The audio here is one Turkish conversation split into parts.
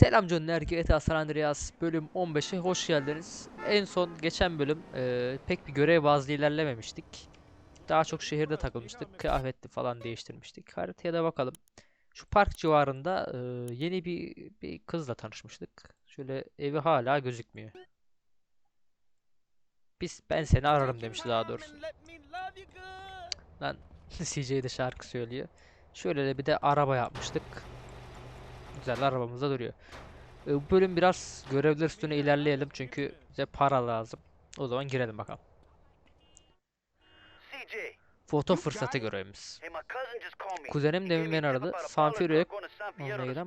Selam canlar, GTA San Andreas bölüm 15'e hoş geldiniz. En son geçen bölüm e, pek bir görev bazlı ilerlememiştik. Daha çok şehirde takılmıştık, kıyafetli falan değiştirmiştik. Haritaya da bakalım. Şu park civarında e, yeni bir, bir kızla tanışmıştık. Şöyle evi hala gözükmüyor. Biz ben seni ararım demişti daha doğrusu. Lan CJ de şarkı söylüyor. Şöyle de bir de araba yapmıştık. Güzel arabamız da duruyor. E, Bu bölüm biraz görevler üstüne ilerleyelim çünkü bize para lazım. O zaman girelim bakalım. Foto fırsatı görevimiz. Kuzenim demin beni aradı. about a Sanfier'e baller going to San Fierro almaya to giden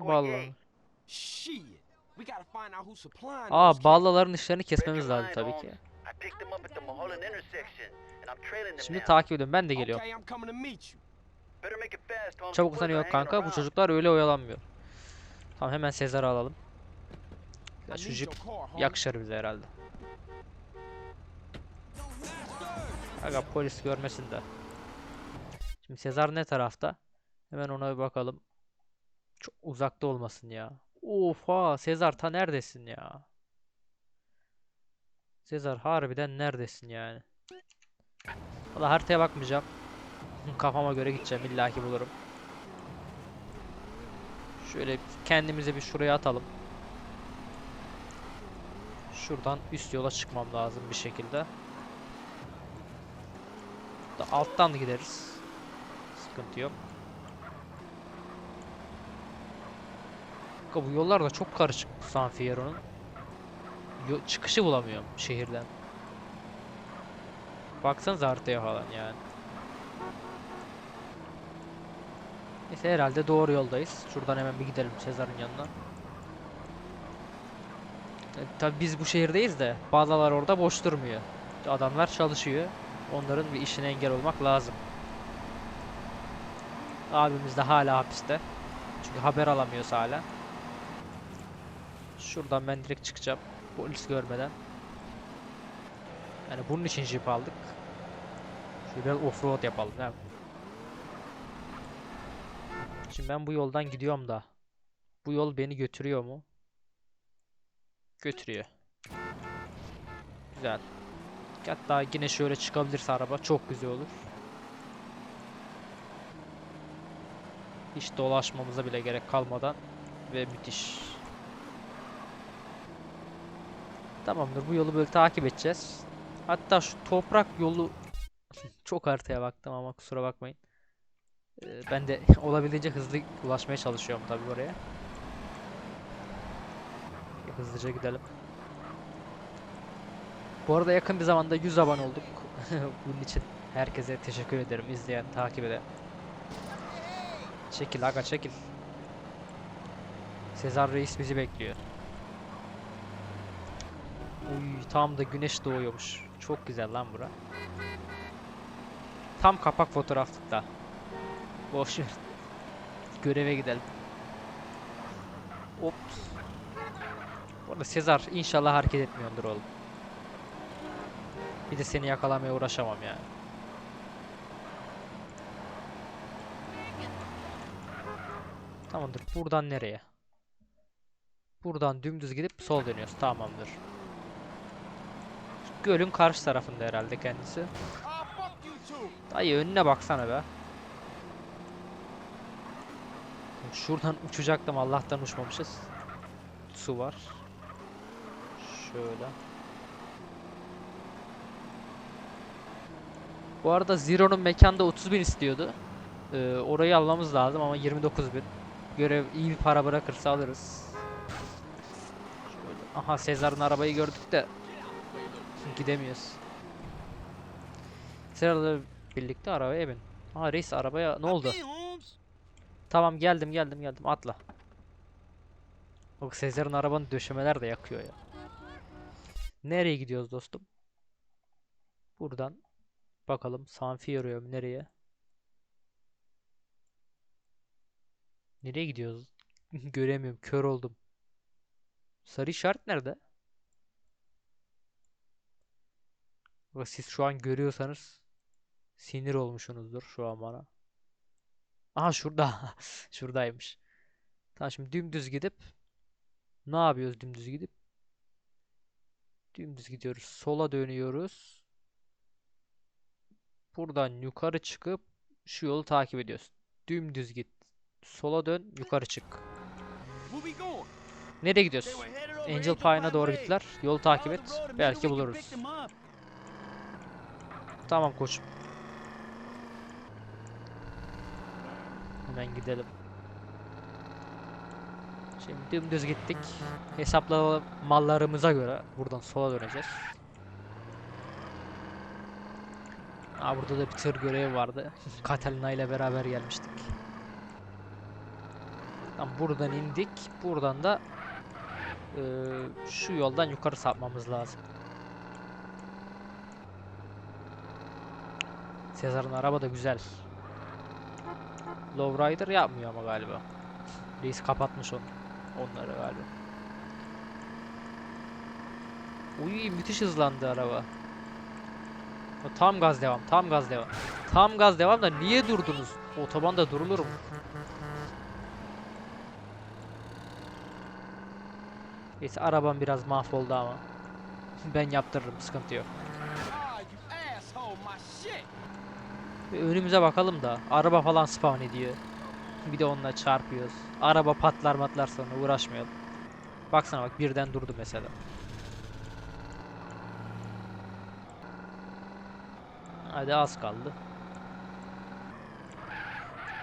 supplying Aa. Ballaların işlerini kesmemiz lazım tabii ki. Şimdi takip ediyorum. Ben de geliyorum. Çabuk boys yok kanka. Bu çocuklar öyle oyalanmıyor. Tamam hemen Sezar'ı alalım. Ya şu jip yakışır bize herhalde. Aga polis görmesin de. Şimdi Sezar ne tarafta? Hemen ona bir bakalım. Çok uzakta olmasın ya. Oha Sezar ta neredesin ya? Sezar harbiden neredesin yani? Valla haritaya bakmayacağım. Kafama göre gideceğim illaki bulurum. Şöyle kendimizi bir şuraya atalım. Şuradan üst yola çıkmam lazım bir şekilde. Da alttan gideriz. Sıkıntı yok. Bu yollar da çok karışık San Fierro'nun. Çıkışı bulamıyorum şehirden. Baksanıza haritaya falan yani. Neyse herhalde doğru yoldayız. Şuradan hemen bir gidelim Sezar'ın yanına. E, tabii biz bu şehirdeyiz de bazılar orada boş durmuyor. Adamlar çalışıyor. Onların bir işine engel olmak lazım. Abimiz de hala hapiste. Çünkü haber alamıyoruz hala. Şuradan ben direkt çıkacağım. Polis görmeden. Yani bunun için jip aldık. Şöyle biraz offroad yapalım değil? Şimdi ben bu yoldan gidiyorum da. Bu yol beni götürüyor mu? Götürüyor. Güzel. Hatta yine şöyle çıkabilirse araba çok güzel olur. Hiç dolaşmamıza bile gerek kalmadan ve müthiş. Tamamdır bu yolu böyle takip edeceğiz. Hatta şu toprak yolu çok haritaya baktım ama kusura bakmayın. Ee, ben de olabildiğince hızlı ulaşmaya çalışıyorum tabii oraya. Hızlıca gidelim. Bu arada yakın bir zamanda 100 abone olduk. Bunun için herkese teşekkür ederim. izleyen, takip eden. Çekil aga çekil. Sezar Reis bizi bekliyor. Uy tam da güneş doğuyormuş. Çok güzel lan bura. Tam kapak fotoğraflıkta. Boş. Göreve gidelim. Ops. Bu arada Sezar inşallah hareket etmiyordur oğlum. Bir de seni yakalamaya uğraşamam yani. Tamamdır. Buradan nereye? Buradan dümdüz gidip sol dönüyoruz. Tamamdır. Gölün karşı tarafında herhalde kendisi. Dayı önüne baksana be. Şuradan uçacaktım Allah'tan uçmamışız. Su var. Şöyle. Bu arada Zero'nun mekanda 30.000 istiyordu. Ee, orayı almamız lazım ama 29.000. Görev iyi bir para bırakırsa alırız. Şöyle. Aha Sezar'ın arabayı gördük de gidemiyoruz. Sezar'la birlikte arabaya bin. Aa reis arabaya ne oldu? Tamam geldim geldim geldim atla. Bak Sezar'ın arabanın döşemeler de yakıyor ya. Nereye gidiyoruz dostum? Buradan bakalım San Fierro'ya nereye? Nereye gidiyoruz? Göremiyorum kör oldum. Sarı işaret nerede? Siz şu an görüyorsanız sinir olmuşsunuzdur şu an bana. Aha şurada. Şuradaymış. Tamam şimdi dümdüz gidip Ne yapıyoruz dümdüz gidip? Dümdüz gidiyoruz. Sola dönüyoruz. Buradan yukarı çıkıp şu yolu takip ediyoruz. Dümdüz git. Sola dön, yukarı çık. Nereye gidiyoruz? Angel Pine'a Pine doğru gittiler. Yolu takip et. Belki buluruz. Tamam koçum. Hemen gidelim. Şimdi dümdüz gittik. Hesaplama mallarımıza göre buradan sola döneceğiz. Aa, burada da bir tır görevi vardı. Catalina ile beraber gelmiştik. Tamam, buradan indik. Buradan da eee, şu yoldan yukarı sapmamız lazım. Sezar'ın araba da güzel. Lowrider yapmıyor ama galiba. Reis kapatmış onu. Onları galiba. Uy müthiş hızlandı araba. Tam gaz devam, tam gaz devam. Tam gaz devam da niye durdunuz? Otobanda durulur mu? Neyse arabam biraz mahvoldu ama. Ben yaptırırım, sıkıntı yok. Bir önümüze bakalım da araba falan spawn ediyor. Bir de onunla çarpıyoruz. Araba patlar matlar sonra uğraşmayalım. Baksana bak birden durdu mesela. Hadi az kaldı.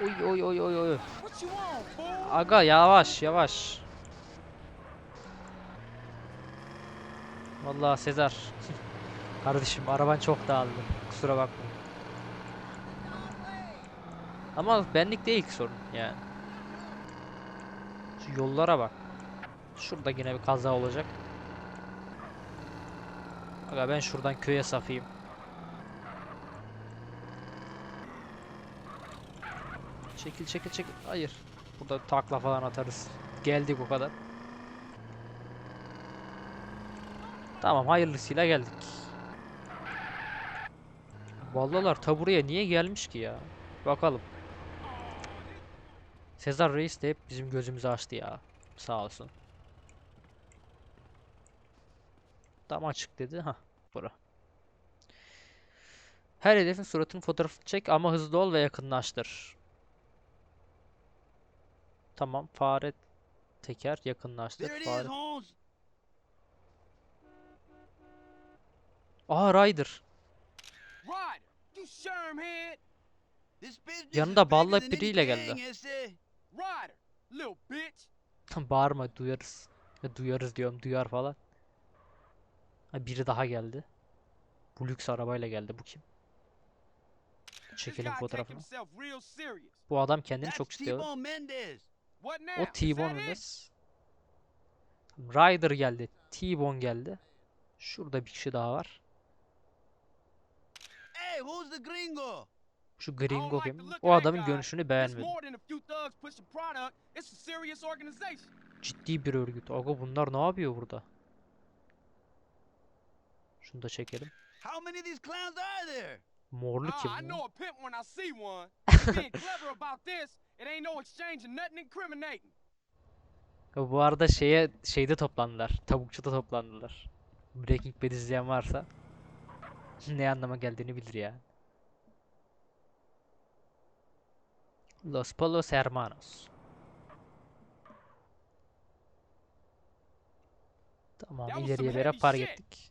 Oy oy oy oy oy. Aga yavaş yavaş. Vallahi Sezar. Kardeşim araban çok dağıldı. Kusura bakma. Ama benlik değil ki sorun yani. Şu yollara bak. Şurada yine bir kaza olacak. Aga ben şuradan köye safayım. Çekil çekil çekil. Hayır. Burada takla falan atarız. Geldik o kadar. Tamam hayırlısıyla geldik. Vallalar ta buraya niye gelmiş ki ya? Bakalım. Sezar Reis de hep bizim gözümüzü açtı ya. Sağ olsun. Tam açık dedi. Ha, bura. Her hedefin suratının fotoğrafını çek ama hızlı ol ve yakınlaştır. Tamam, fare teker yakınlaştır. Fare. Aa Ryder. Yanında balla biriyle geldi. Ryder, little bitch. Bağırma duyarız. Ya duyarız diyorum duyar falan. Ha, biri daha geldi. Bu lüks arabayla geldi bu kim? Çekelim fotoğrafını. Bu adam kendini çok ciddiye alıyor. O T-Bone? Mendes. Ryder geldi. T-Bone geldi. Şurada bir kişi daha var. Hey, who's the gringo? Şu gringo kim? O adamın görünüşünü beğenmedim. Ciddi bir örgüt. Aga bunlar ne yapıyor burada? Şunu da çekelim. Morlu kim Ah, I bu? Bu arada şeye şeyde toplandılar. Tavukçuda toplandılar. Breaking Bad izleyen varsa ne anlama geldiğini bilir ya. Los Polos Hermanos. Tamam ileriye beraber park ettik.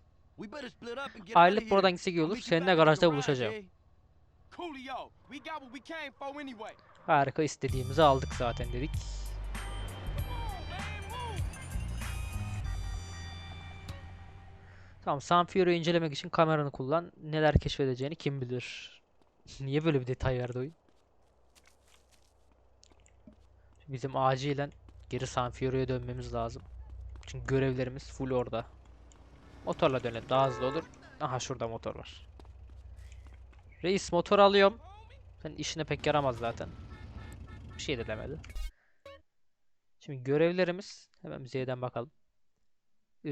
Ayrılıp buradan gitsek iyi olur. Seninle garajda buluşacağım. eh? Harika istediğimizi aldık zaten dedik. Tamam San Fierro'yu incelemek için kameranı kullan. Neler keşfedeceğini kim bilir. Niye böyle bir detay verdi oyun? Bizim acilen geri San Fierro'ya dönmemiz lazım. Çünkü görevlerimiz full orada. Motorla dönelim daha hızlı olur. Aha şurada motor var. Reis motor alıyorum. Sen işine pek yaramaz zaten. Bir şey de demedi. Şimdi görevlerimiz hemen Z'den bakalım. Ee,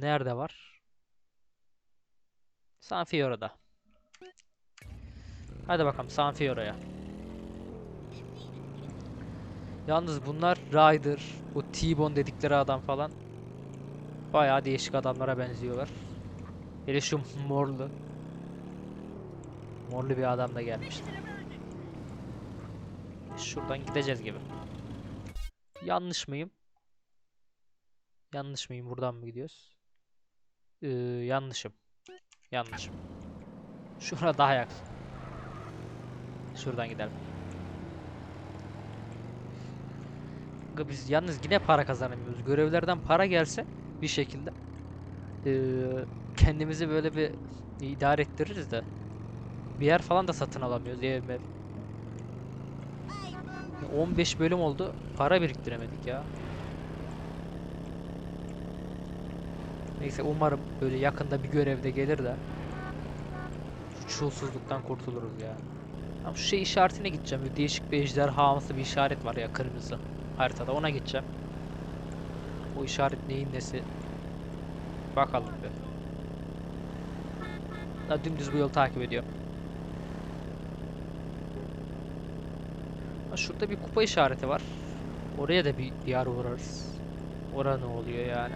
Nerede var? San Fierro'da. Hadi bakalım San Fierro'ya. Yalnız bunlar Ryder, bu T-Bone dedikleri adam falan bayağı değişik adamlara benziyorlar. Hele şu morlu. Morlu bir adam da gelmişti. Şuradan gideceğiz gibi. Yanlış mıyım? Yanlış mıyım? Buradan mı gidiyoruz? Ee, yanlışım. Yanlışım. Şura daha yakın. Şuradan gidelim. Kanka Biz yalnız yine para kazanamıyoruz. Görevlerden para gelse bir şekilde eee, kendimizi böyle bir idare ettiririz de bir yer falan da satın alamıyoruz ev mev. 15 bölüm oldu. Para biriktiremedik ya. Neyse umarım böyle yakında bir görevde gelir de şu çulsuzluktan kurtuluruz ya. Ama şu şey işaretine gideceğim. Böyle değişik bir ejderhamsı bir işaret var ya kırmızı haritada. Ona gideceğim. O işaret neyin nesi? Bakalım bir. Ha, dümdüz bu yolu takip ediyor. Ha, şurada bir kupa işareti var. Oraya da bir, ara uğrarız. Ora ne oluyor yani?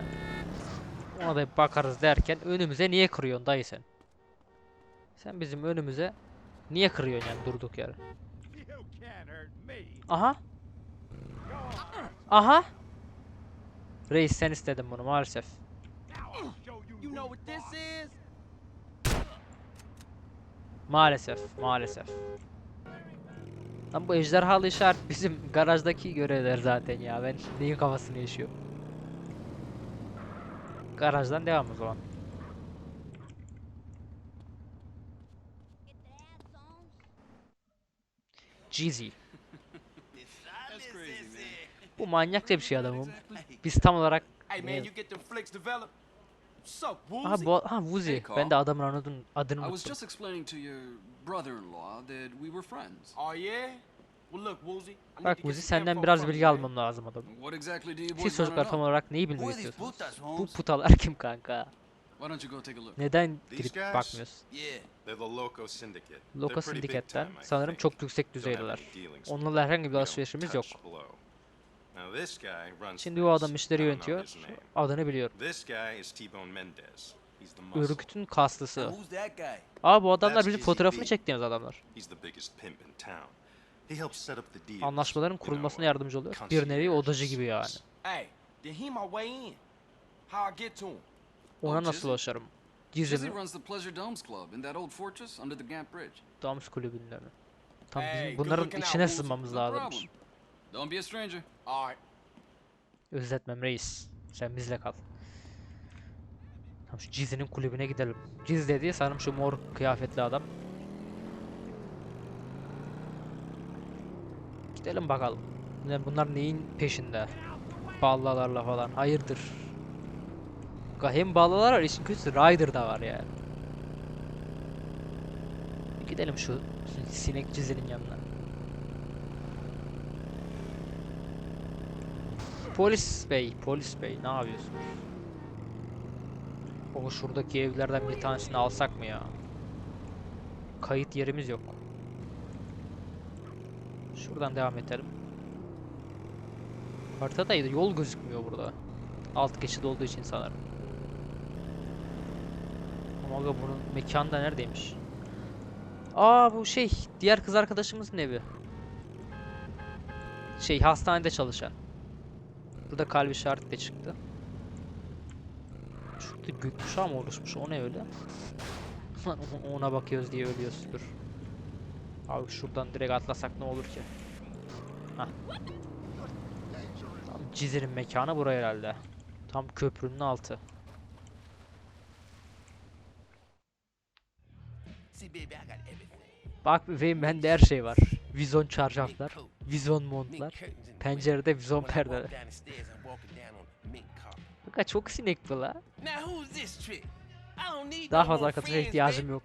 Ona da bir bakarız derken önümüze niye kırıyorsun dayı sen? Sen bizim önümüze niye kırıyorsun yani durduk yere? Aha. Aha. Reis sen istedin bunu maalesef. Maalesef, maalesef. Lan bu ejderhalı işaret bizim garajdaki görevler zaten ya. Ben neyin kafasını yaşıyorum. Garajdan devam o zaman. Jeezy. Bu manyakça bir şey adamım. Biz tam olarak? Aha bu ha. Hey, Ben de adamın adını adını I was unuttum. just explaining to your brother-in-law that we were friends. Oh yeah? Bak some senden biraz bilgi almam lazım adam. Siz çocuklar tam olarak neyi bilmek istiyorsunuz? Bu putalar kim kanka? Neden girip the Loco Syndicat'ten sanırım çok yüksek düzeydeler. Onlarla herhangi bir alışverişimiz yok. Şimdi o adam işleri yönetiyor. Adını biliyorum. This guy is T-Bone Mendez. He's the muscle. Örgütün kaslısı. Who's that guy? Aa bu adamlar bizim fotoğrafını çektiğimiz adamlar. He's the biggest pimp in town. He helps set up the deals. Anlaşmaların kurulmasına yardımcı oluyor. Bir nevi odacı gibi yani. Ona nasıl ulaşırım? Pleasure Domes Club in that old fortress under the Gant Bridge. Damus kulübünde mi? Tam Hey, bizim bunların içine sızmamız lazımmış. Don't be a stranger. All right. Özletmem reis. Sen bizle kal. Tamam şu Cizzy'nin kulübüne gidelim. Ciz dediği sanırım şu mor kıyafetli adam. Gidelim bakalım. Bunlar neyin peşinde? Ballalarla falan. Hayırdır? Hem ballalar var işin kötüsü Rider da var yani. Bir Gidelim şu sinek Cizzy'nin yanına. Polis bey, polis bey ne yapıyorsun? O şuradaki evlerden bir tanesini alsak mı ya? Kayıt yerimiz yok. Şuradan devam edelim. Haritada yol gözükmüyor burada. Alt geçit olduğu için sanırım. Ama bunun mekanı da neredeymiş? Aa bu şey diğer kız arkadaşımızın evi. Şey hastanede çalışan. Burada kalp işareti de çıktı. Şurada gökkuşağı mı oluşmuş? O ne öyle? Ona bakıyoruz diye ölüyoruz. Dur. Abi şuradan direkt atlasak ne olur ki? Hah. Tam Cizer'in mekanı bura herhalde. Tam köprünün altı. Bak bebeğim bende her şey var. Vizon çarşaflar, vizon montlar, pencerede vizon perdeler. Kanka çok sinek bu la. Daha fazla arkadaşa ihtiyacım yok.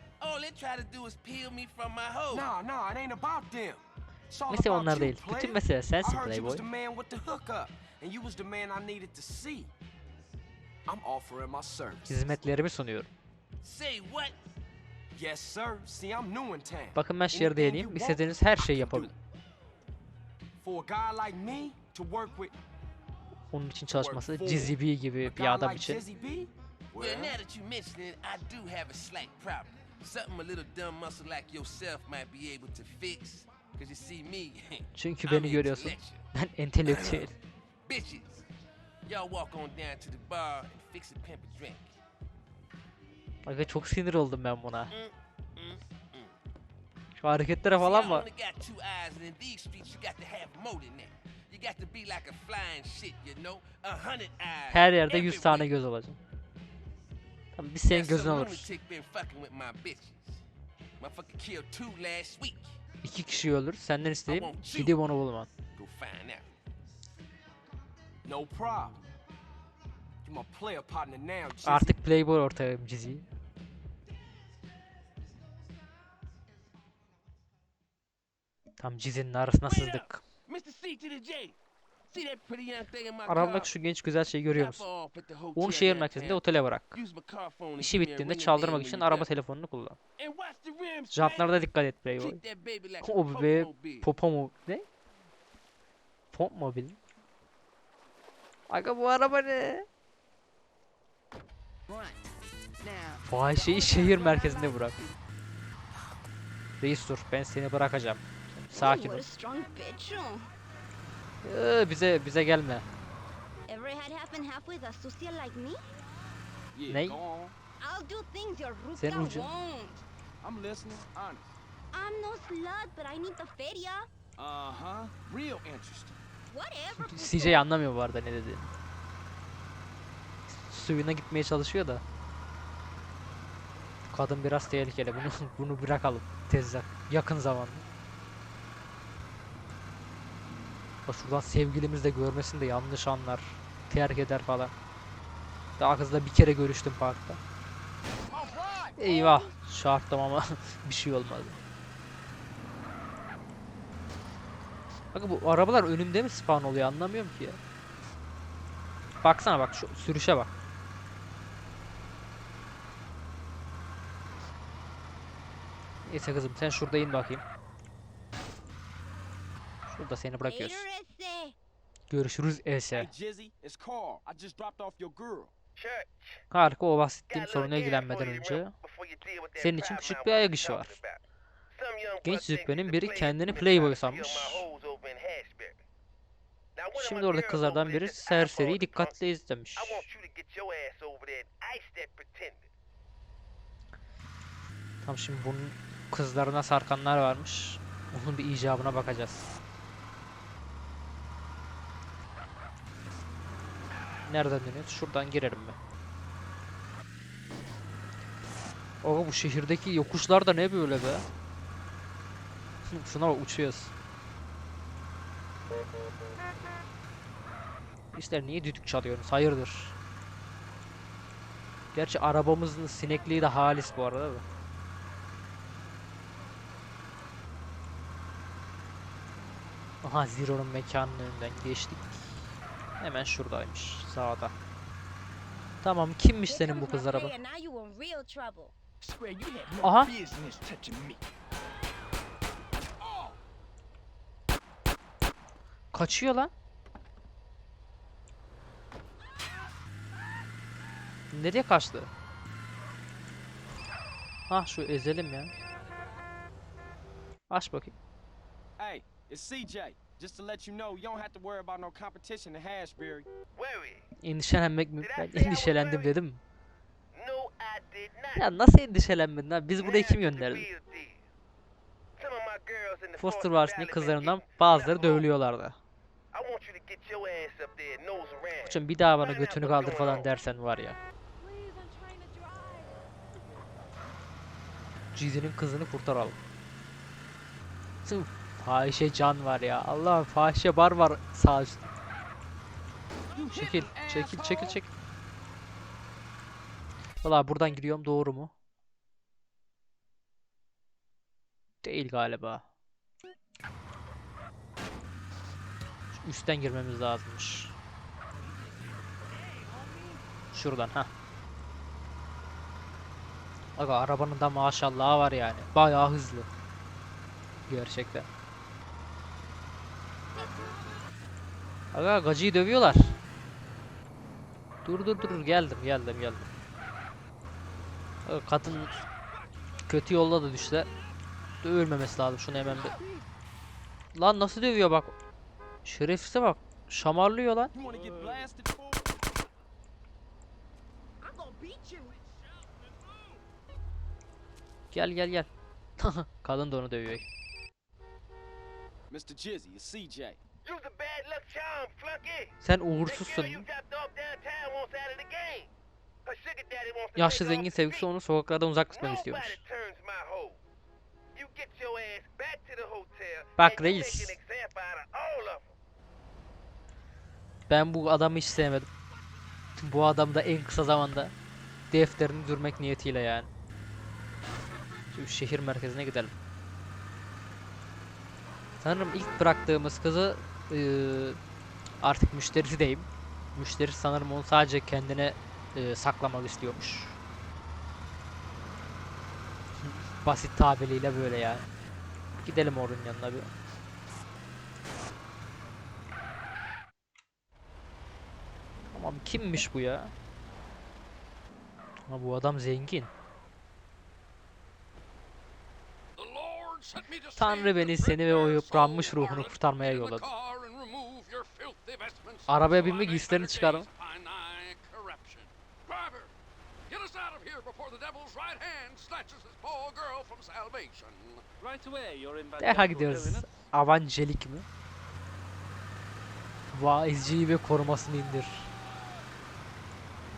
Mesele onlar değil. Bütün mesele sensin playboy. Hizmetlerimi sunuyorum. Bakın ben şehirde yeniyim. İstediğiniz her şeyi yapabilirim. For a guy like me to work with Onun için çalışması Jizzy B gibi bir adam için. Well, now that you mention it, I do have a slight problem. Something a little dumb muscle like yourself might be able to fix. Cause you see me, Çünkü beni görüyorsun. intellectual. Ben entelektüel. Bitches, y'all walk on down to the bar and fix a pimp a drink. Aga çok sinir oldum ben buna. Şu hareketlere falan mı? Her yerde 100 tane göz olacak. Tamam biz senin gözün oluruz. İki kişi ölür. Senden you. Gidip onu bulman. Go find out. no thing in my car? Arabamdaki şu genç güzel şeyi görüyor musun? Onu şehir merkezinde otele bırak. İşi bittiğinde çaldırmak için araba telefonunu kullan. And watch the rims, Jantlara man. da dikkat et Playboy. O bebeğe Pope popo mu? Ne? Pop mobil. Aga bu araba ne? Fahişeyi şehir merkezinde bırak. Reis dur ben seni bırakacağım. Sakin ol. Ee, bize bize gelme. Ever had happen halfway the sucia like me? Yeah, Nate? go on. I'll do things your ruca Sen Ruca. won't. I'm listening, honest. I'm no slut, but I need the feria. Uh-huh. Real interesting. Whatever. CJ anlamıyor bu arada ne dediğini. Suyuna gitmeye çalışıyor da. Kadın biraz tehlikeli. Bunu bunu bırakalım tezden. Yakın zamanda. Bak şuradan sevgilimiz de görmesin de yanlış anlar. Terk eder falan. Daha kızla bir kere görüştüm parkta. Eyvah. Çarptım ama bir şey olmadı. Bakın bu arabalar önümde mi spawn oluyor anlamıyorum ki ya. Baksana bak şu sürüşe bak. Neyse kızım sen şurada in bakayım. Şurada seni bırakıyoruz. Görüşürüz Ese. Harika o bahsettiğim soruna ilgilenmeden önce senin için küçük bir ayak işi var. Genç züppenin biri kendini playboy sanmış. Şimdi oradaki kızlardan biri serseriyi dikkatle izlemiş. Tam şimdi bunun kızlarına sarkanlar varmış. Onun bir icabına bakacağız. Nereden dönüyoruz? Şuradan girerim ben. Oha bu şehirdeki yokuşlar da ne böyle be? Şuna bak uçuyoruz. İşte niye düdük çalıyorsunuz? Hayırdır? Gerçi arabamızın sinekliği de halis bu arada da. Aha Zero'nun mekanının önünden geçtik. Hemen şuradaymış sağda. Tamam kimmiş senin bu kız araba? Aha. Kaçıyor lan. Nereye kaçtı? Ha şu ezelim ya. Aç bakayım. Hey, it's CJ. Just to let you know, you don't have to worry about no competition in Hashberry. Worry? Endişelenmek mi? Ben endişelendim dedim. No, I did not. Ya nasıl endişelenmedin lan? Biz buraya kim gönderdi? Foster been kızlarından bazıları dövülüyorlardı. Koçum bir daha bana götünü kaldır falan dersen var ya. Cizi'nin kızını kurtaralım. Sırf fahişe can var ya. Allah fahişe bar var sağ üstte. Çekil, çekil, çekil, çekil. Valla buradan giriyorum doğru mu? Değil galiba. Üstten girmemiz lazımmış. Şuradan ha. Aga arabanın da maşallah var yani. Bayağı hızlı. Gerçekten. Aga gacıyı dövüyorlar. Dur dur dur geldim geldim geldim. Aga, Kadın kötü yolda da düşse dövülmemesi lazım şunu hemen bir. Lan nasıl dövüyor bak. Şerefsize bak. Şamarlıyor lan. Gel gel gel. Kadın da onu dövüyor. Mr. Jizzy, CJ. Sen uğursuzsun. Yaşlı zengin sevgisi onu sokaklardan uzak tutmak Nobody istiyormuş. Bak reis. Ben bu adamı hiç sevmedim. Bu adam da en kısa zamanda defterini dürmek niyetiyle yani. Şimdi şehir merkezine gidelim. Sanırım ilk bıraktığımız kızı eee, artık müşterisi deyim. Müşteri sanırım onu sadece kendine eee, saklamak istiyormuş. Basit tabiriyle böyle yani. Gidelim onun yanına bir. Tamam kimmiş bu ya? Ha bu adam zengin. Tanrı beni seni ve o yıpranmış ruhunu kurtarmaya yolladı. Arabaya binme giysilerini çıkarın. Derhal gidiyoruz. Avangelik mi? Vaizciyi ve korumasını indir.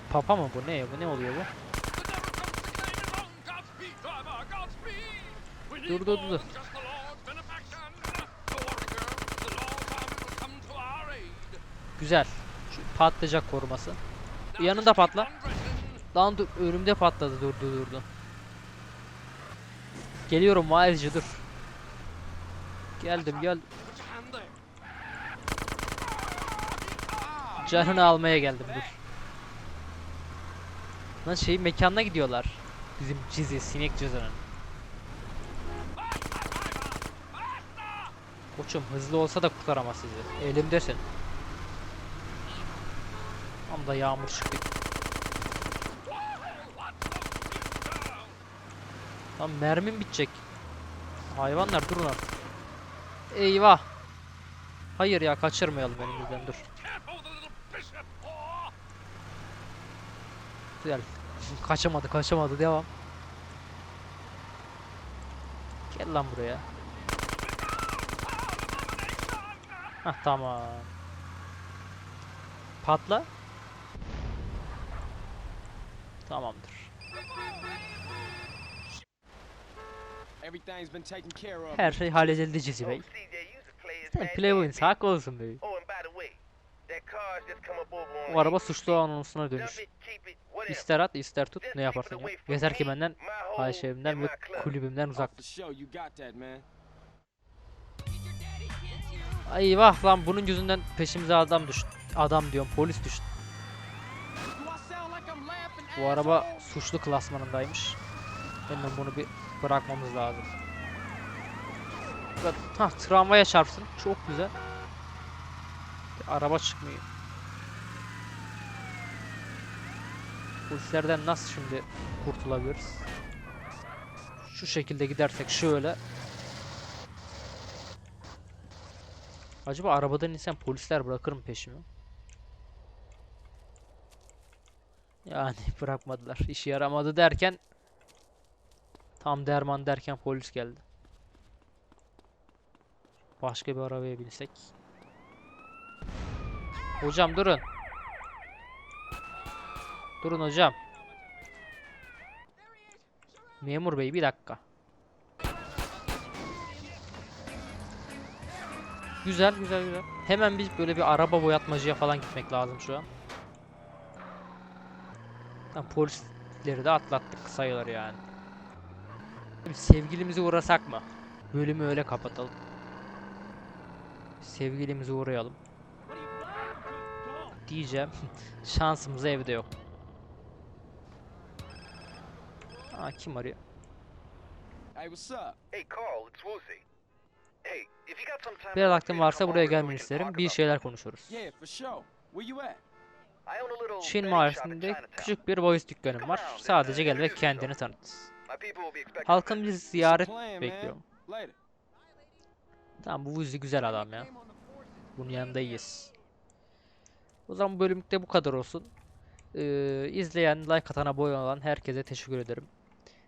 Papa mı bu? Ne bu? Ne oluyor bu? Dur dur dur. Güzel. Şu patlayacak koruması. Yanında patla. Lan dur önümde patladı durdu durdu. Geliyorum vaizci dur. Geldim gel. Canını almaya geldim dur. Lan şey mekanına gidiyorlar. Bizim cizi, sinek cızının. Koçum hızlı olsa da kurtaramaz sizi. Elimdesin. Tam da yağmur çıktı. Lan mermim bitecek. Hayvanlar durun artık. Eyvah. Hayır ya kaçırmayalım elimizden dur. Güzel. Kaçamadı kaçamadı devam. Gel lan buraya. Hah tamam. Patla. Tamamdır. Her şey halledildi Cici Oh, Bey. Bad Playboy'un hak olsun bey. Oh, O araba you. suçlu anonsuna dönüş. İster at ister tut ne yaparsan yap. Yeter ki benden, and ve kulübümden uzak tut. Ay vah lan bunun yüzünden peşimize adam düştü. Adam diyorum polis düştü. Bu araba suçlu klasmanındaymış. Hemen bunu bir bırakmamız lazım. Ha tramvaya çarpsın. Çok güzel. Araba çıkmıyor. Polislerden nasıl şimdi kurtulabiliriz? Şu şekilde gidersek şöyle. Acaba arabadan insan polisler bırakır mı peşimi? Yani bırakmadılar. İşe yaramadı derken tam derman derken polis geldi. Başka bir arabaya binsek. Hocam durun. Durun hocam. Memur bey bir dakika. Güzel güzel güzel. Hemen biz böyle bir araba boyatmacıya falan gitmek lazım şu an. Tamam polisleri de atlattık sayılır yani. Bir Sevgilimize uğrasak mı? Bölümü öyle kapatalım. Sevgilimize uğrayalım. Diyeceğim. Şansımız evde yok. Aa kim arıyor? Hey, what's up? Hey, Carl, it's Woozy. Biraz bit, varsa buraya gelmeni talk Bir şeyler konuşuruz. Çin mahallesinde küçük bir boys dükkanım var. Sadece gel ve kendini tanıt. Visitors. bizi ziyaret bekliyor. Tamam bu Vuzi güzel adam ya. Bunun yanında iyiyiz. O zaman bu bölümlükte bu kadar olsun. Ee, izleyen, like atan, abone olan herkese teşekkür ederim.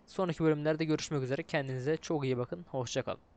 Sonraki bölümlerde görüşmek üzere. Kendinize çok iyi bakın. Hoşça kalın.